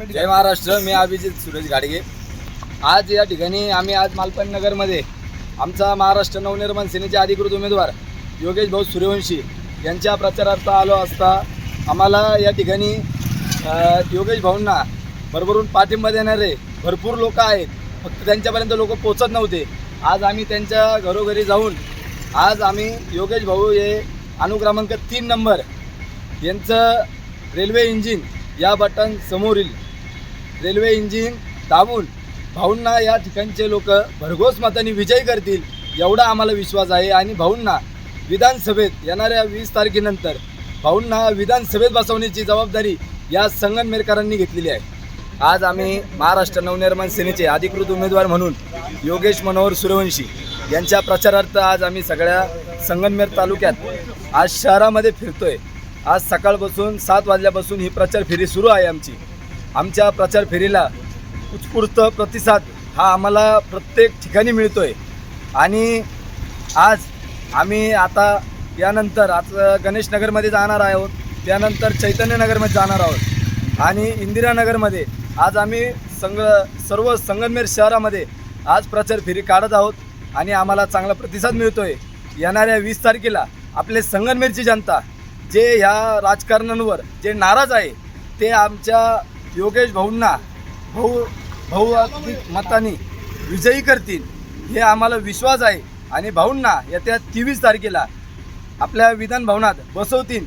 जय महाराष्ट्र मी अभिजित सुरेश गाडगे. आज या ठिकाणी आम्ही आज मालपण नगरमध्ये आमचा महाराष्ट्र नवनिर्माण सेनेचे अधिकृत उमेदवार योगेश भाऊ सूर्यवंशी यांच्या प्रचारार्थ आलो असता आम्हाला या ठिकाणी योगेश भाऊंना भरभरून पाठिंबा देणारे भरपूर लोक आहेत. फक्त त्यांच्यापर्यंत लोक पोचत नव्हते. आज आम्ही त्यांच्या घरोघरी जाऊन आज आम्ही योगेश भाऊ हे अनुक्रमांक तीन नंबर यांचं रेल्वे इंजिन या बटन समोरील रेल्वे इंजिन दाबून भाऊंना या ठिकाणचे लोक भरघोस मताने विजयी करतील एवढा आम्हाला विश्वास आहे. आणि भाऊंना विधानसभेत येणाऱ्या वीस तारखेनंतर भाऊंना विधानसभेत बसवण्याची जबाबदारी या संगमनेरकरांनी घेतलेली आहे. आज आम्ही महाराष्ट्र नवनिर्माण सेनेचे अधिकृत उमेदवार म्हणून योगेश मनोहर सूर्यवंशी यांच्या प्रचारार्थ आज आम्ही सगळ्या संगमनेर तालुक्यात आज शहरामध्ये फिरतोय. आज सकाळपासून सात वाजल्यापासून ही प्रचार फेरी सुरू आहे आमची. आमच्या प्रचार फेरीला उत्स्फूर्त प्रतिसाद हा आम्हाला प्रत्येक ठिकाणी मिळतो आहे आणि आज आम्ही आता यानंतर आज गणेशनगरमध्ये जाणार आहोत. त्यानंतर चैतन्यनगरमध्ये जाणार आहोत. आणि इंदिरानगरमध्ये आज आम्ही संग सर्व संगमनेर शहरामध्ये आज प्रचार फेरी काढत आहोत. आणि आम्हाला चांगला प्रतिसाद मिळतो आहे येणाऱ्या वीस तारखेला आपले संगमनेरची जनता जे ह्या राजकारण्यांवर जे नाराज आहे ते आमच्या योगेश भाऊंना भाऊ भाऊ मतांनी विजयी करतील हे आम्हाला विश्वास आहे. आणि भाऊंना येत्या तेवीस तारखेला आपल्या विधान भवनात बसवतील.